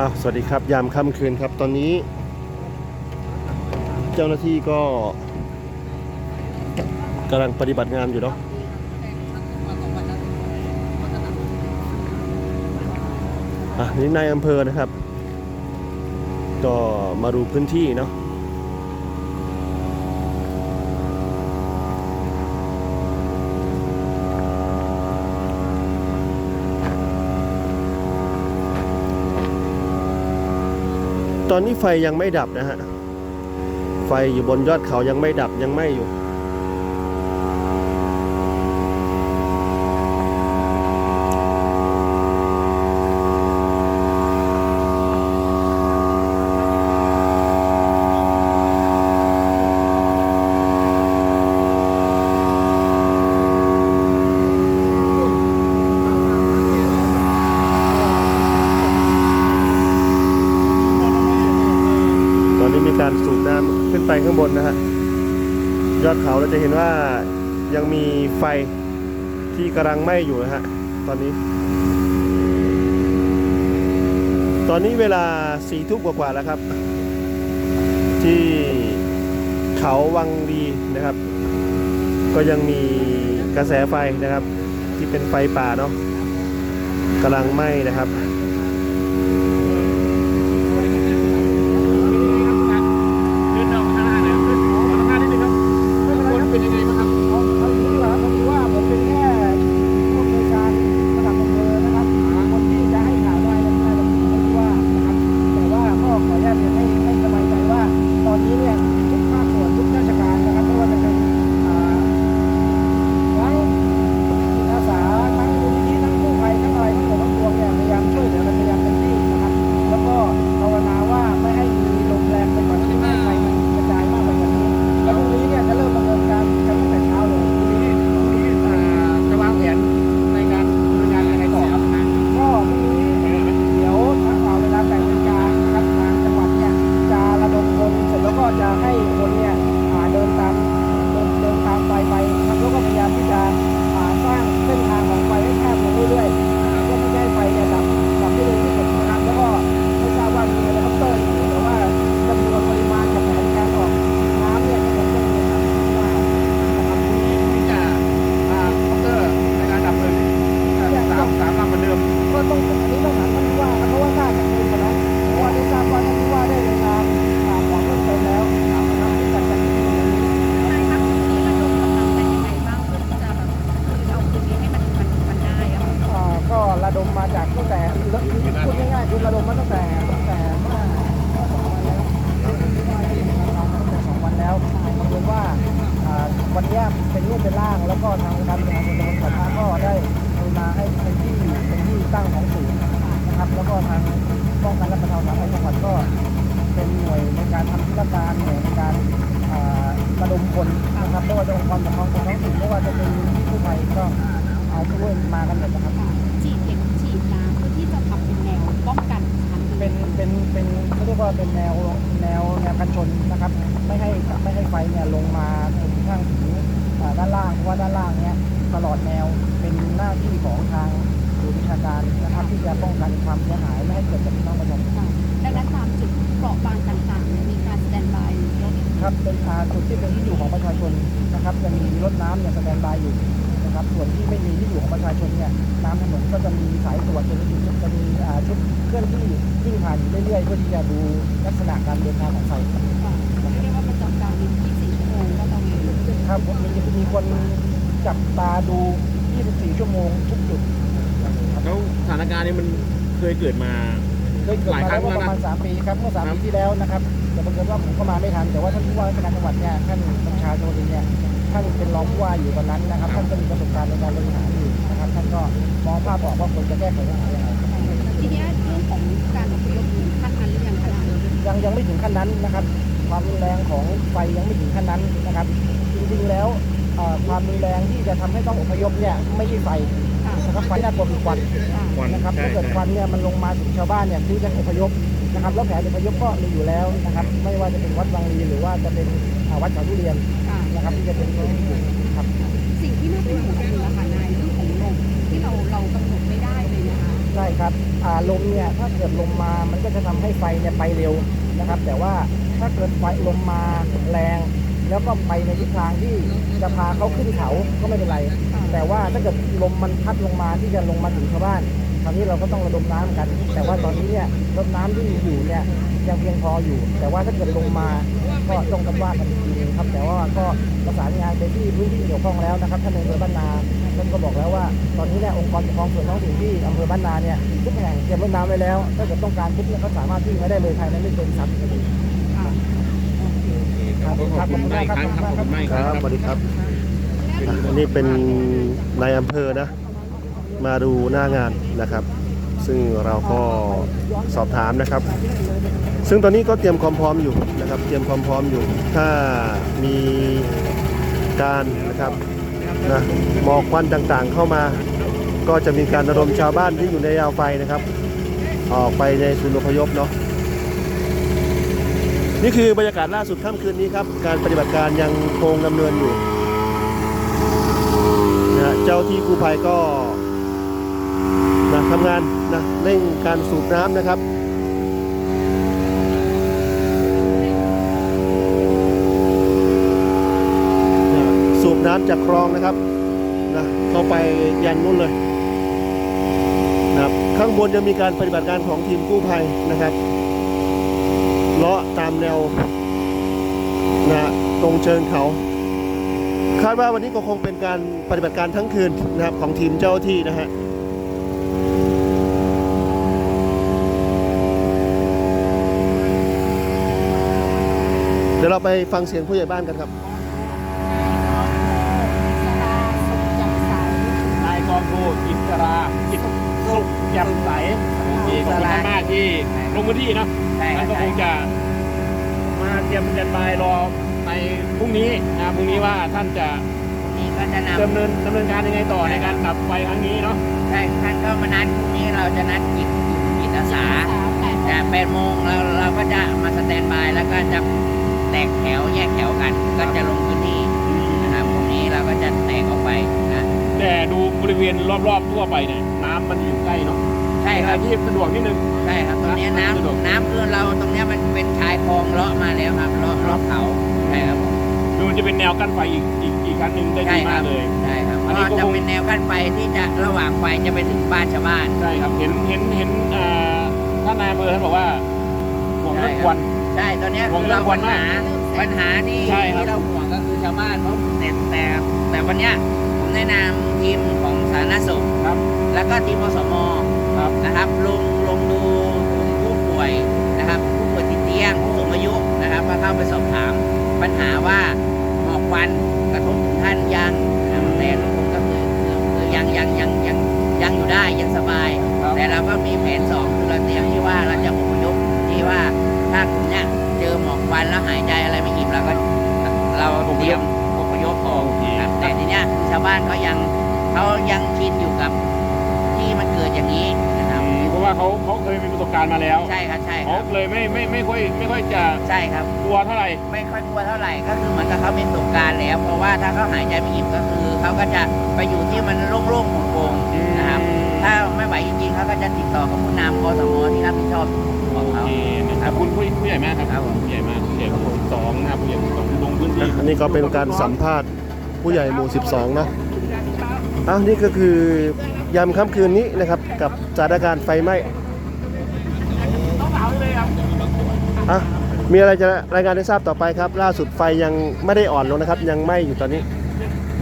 อ้าวสวัสดีครับ ยามค่ำคืนครับ ตอนนี้ เจ้าหน้าที่ก็กำลังปฏิบัติงานอยู่เนาะอะนี่นายอำเภอนะครับ ก็มาดูพื้นที่เนาะ ตอนนี้ไฟยังไม่ดับนะฮะ ไฟอยู่บนยอดเขายังไม่ดับยังไม่อยู่ ตอนนี้มีการสูบน้ำขึ้นไปข้างบนนะฮะ ยอดเขาเราจะเห็นว่ายังมีไฟที่กำลังไหม้อยู่นะฮะตอนนี้ ตอนนี้เวลาสี่ทุ่มกว่าๆแล้วครับ ที่เขาวังดีนะครับ ก็ยังมีกระแสไฟนะครับ ที่เป็นไฟป่าเนาะกำลังไหม้นะครับ เป็นรูปเป็นร่างแล้วก็ทางการบริหารส่วนตำบลสัมมาก็ได้กรุณาให้เป็นที่เป็นที่ตั้งของศูนย์นะครับ แล้วก็ทางป้องกันและบรรเทาสาธารณภัยจังหวัดก็เป็นหน่วยในการทำธุรการหน่วยในการระดมคนนะครับไม่ว่าจะองค์กรปกครองส่วนท้องถิ่นไม่ว่าจะเป็นที่กู้ภัยก็เอาช่วยมากันหมดนะครับฉีดเห็นฉีดน้ำเพื่อที่จะทำเป็นแนวป้องกันเป็นเป็นเป็นเขาเรียกว่าเป็นแนวแนวแนวกันชนนะครับ ไม่ให้ไม่ให้ไฟเนี่ยลงมาจนกระทั่งถึง ด้านล่างเพราะว่าด้านล่างเนี่ยตลอดแนวเป็นหน้าที่ของทางศูนย์วิชาการนะครับที่จะป้องกันความเสียหายไม่ให้เกิดกับพี่น้องประชาชนค่ะดังนั้นตามจุดเปราะบางต่างๆเนี่ยมีการสแตนบายรถครับเป็นอาจุดที่เป็นที่อยู่ของประชาชนนะครับจะมีรถน้ำเนี่ยสแตนบายอยู่นะครับส่วนที่ไม่มีที่อยู่ของประชาชนเนี่ยน้ำถนนก็จะมีสายตรวจจะมีจุดจะมีอ่าชุดเคลื่อนที่วิ่งผ่านอยู่เรื่อยๆเพื่อที่จะดูลักษณะการเดินทางของไฟ ครับมีมีคนจับตาดู 24 ชั่วโมงทุกจุดครับแล้วสถานการณ์นี้มันเคยเกิดมา เคยเกิดหลายมาครั้แล้วงว่าแล้วนะประมาณ 3 ปีครับเมื่อครั3บปีที่แล้วนะครับ แต่บังเอิญว่าผมก็มาไม่ทัน แต่ว่าท่านผู้ว่าราชการจังหวัดเนี่ยท่านบัญชาโชตินเนี่ยท่านเป็นรองผู้ว่าอยู่ตอนนั้นนะครับ ท่านก็มีประสบการณ์ในการบริหารอยู่นะครับท่านก็มองภาพออกว่าควรจะแก้ไขปัญหายังไง ทีนี้เรื่องของการอพยพถึงขั้นนั้นหรือยังคะนายยังยังไม่ถึงขั้นนั้นนะครับ ความรุนแรงของไฟยังไม่ถึงขั้นนั้นนะครับ จริงๆแล้วเอ่อความรุนแรงที่จะทำให้ต้องอพยพเนี่ยไม่ใช่ไฟค่ะนะครับไฟน่ากลัวคือควันค่ะควันนะครับใช่ถ้าเกิดใช่ควันเนี่ยมันลงมาถึงชาวบ้านเนี่ยที่จะอพยพนะครับแล้วแผนอพยพก็มีอยู่แล้วนะครับไม่ว่าจะเป็นวัดบางรีหรือว่าจะเป็นอ่าวัดเขาทุเรียนค่ะนะครับที่จะเป็นพื้นที่อยู่ครับสิ่งที่น่าเป็นห่วงคือค่ะนายเรื่องของลมที่เราเรากำหนดไม่ได้เลยนะคะใช่ครับอ่าลมเนี่ยถ้าเกิดลมมามันก็จะทำให้ไฟเนี่ยไปเร็วนะครับ แต่ว่าถ้าเกิดไฟลมมาแรง แล้วก็ไปในทิศทางที่จะพาเขาขึ้นเขาก็ไม่เป็นไร แต่ว่าถ้าเกิดลมมันพัดลงมาที่จะลงมาถึงชาวบ้านคราวนี้เราก็ต้องระดมน้ำกัน แต่ว่าตอนนี้เนี่ยรถน้ำที่มีอยู่เนี่ยยังเพียงพออยู่ แต่ว่าถ้าเกิดลงมาก็ต้องกันว่ากันอีกทีนึงครับ แต่ว่าก็ประสานงานไปที่พื้นที่เกี่ยวข้องแล้วนะครับท่านในอำเภอบ้านนาท่านก็บอกแล้วว่า ตอนนี้เนี่ยองค์กรปกครองส่วนท้องถิ่นที่อำเภอบ้านนาเนี่ยทุกแห่งเตรียมรถน้ำไว้แล้ว ถ้าเกิดต้องการปุ๊บเนี่ยเขาสามารถวิ่งมาได้เลยภายในไม่เกินสามสิบนาที ครับขอบคุณมากครับขอบคุณมากครับสวัสดีครับอันนี้เป็นนายอำเภอนะ มาดูหน้างานนะครับ ซึ่งเราก็สอบถามนะครับ ซึ่งตอนนี้ก็เตรียมความพร้อมอยู่นะครับ เตรียมความพร้อมอยู่ ถ้ามีการนะครับนะหมอกควันต่างๆเข้ามา ก็จะมีการระดมชาวบ้านที่อยู่ในยาวไฟนะครับ ออกไปในศูนย์อพยพเนาะ นี่คือบรรยากาศล่าสุดค่ำคืนนี้ครับ การปฏิบัติการยังคงดำเนินอยู่นะเจ้าที่กู้ภัยก็นะทำงานนะเร่งการสูบน้ำนะครับนะสูบน้ำจากคลองนะครับนะเข้าไปยันนู่นเลยนะครับข้างบนจะมีการปฏิบัติการของทีมกู้ภัยนะครับ เลาะตามแนวนะตรงเชิงเขา คาดว่าวันนี้ก็คงเป็นการปฏิบัติการทั้งคืนนะครับของทีมเจ้าหน้าที่นะฮะเดี๋ยวเราไปฟังเสียงผู้ใหญ่บ้านกันครับนายกองทูอิสราจิตสุขแจ่มใสโอเคขอบคุณมากๆที่ลงพื้นที่เนอะใช่ค ท่ารันบก็คงจะมาเตรียมสแตนบายรอในพรุ่งนี้นะพรุ่งนี้ว่าท่านจะนี่ก็จะนดำเนินดำเนินการยังไงต่อในการดับไฟครั้งนี้เนาะำใช่ท่านก็มานัดพรุ่งนี้เราจะนัดจิตจิตอาสาแต่แปดโมงเราเราก็จะมาสแตนบายแล้วก็จะแตกแถวแยกแถวกัน ก็จะลงพื้นที่นะครับพรุ่งนี้เราก็จะแตกออกไปนะแต่ดูบริเวณรอบๆทั่วไปเนี่ยน้ำมันอยู่ใกล้เนาะ ใช่เป็นคอะไรรับ ที่สะดวกนิดนึง ใช่ครับตรงเนี้ยสะดวกน้ำน้ำคือเราตรงเนี้ยมันเป็นชายคลองเลาะมาแล้วครับเลาะเลาะเขาใช่ครับผมคือมันจะเป็นแนวกั้นไฟอีกอีกอีกคันหนึ่งได้ใช่ดีคมารักบเลย ใช่ครับอันนี้ก็ก็จะคง เป็นแนวกั้นไฟที่จะระหว่างไฟจะไปถึงบ้านชาวบ้าน ใช่ครับ เห็นเห็นเห็นอ่าท่านนายอำเภอท่านบอกว่าห่วงเรื่องควัน ใช่ตอนเนี้ยห่วงคือเรื่อเรางควัปันญมากหาปัญหาที่ใช่ครับ ที่เราห่วงก็คือชาวบ้านเพราะแต่แต่แต่วันเนี้ยผมแนะนำทีมของสาธารณสุข ครับ แล้วก็ทีมอสมครับ นะครับลงลงดูผู้ป่วยนะครับผู้ป่วยติดเตียงผู้สูงอายุนะครับมาเข้าไปสอบถามปัญหาว่าหมอกควันกระทบถึงท่านยังนะครับแต่ทุกคนก็คือคือคือยังยังยังยังยังอยู่ได้ยังสบายครับแต่เราก็มีแผนสองคือเราเตรียมที่ว่าเราจะอพยพที่ว่าถ้ากลุ่มเนี้ยเจอหมอกควันแล้วหายใจอะไรไม่อิ่มเราก็เราเตรียมอพยพออกโอเคครับแต่ทีเนี้ยชาวบ้านก็ยังเขายังชินอยู่กับ ที่มันเกิดอย่างนี้นะครับอืมเพราะว่าเขาเขาเคยมีประสบการณ์มาแล้วใช่ครับใช่คเขารับเลยไม่ไม่ไม่ค่อยไม่ค่อยจะใช่ครับ กลัวเท่าไหร่ไม่ค่อยกลัวเท่าไหร่ก็คือเหมือนกับเขามีประสบการณ์แล้ว เพราะว่าถ้าเขาหายใจไม่อิ่มก็คือเขาก็จะไปอยู่ที่มันโล่งๆโปร่งๆนะครับ ถ้าไม่ไหวจริงๆเขาก็จะติดต่อกับผู้นำอสมที่รับผิดชอบของโอเขา เคนะครับคุณผู้ผู้ใหญ่มากครับครับผม ผู้ใหญ่มากผู้ใหญ่หมู่สองนะครับผู้ใหญ่หมู่สองลงพื้นที่ อันนี้ก็เป็นการสัมภาษณ์ผู้ใหญ่หมู่ 12เนาะอ้าวนี่ก็คือ ยามค่ำคืนนี้นะครับ กับสถานการณ์ไฟไหม้อะมีอะไรจะรายงานให้ทราบต่อไปครับ ล่าสุดไฟยังไม่ได้อ่อนลงนะครับ ยังไหม้อยู่ตอนนี้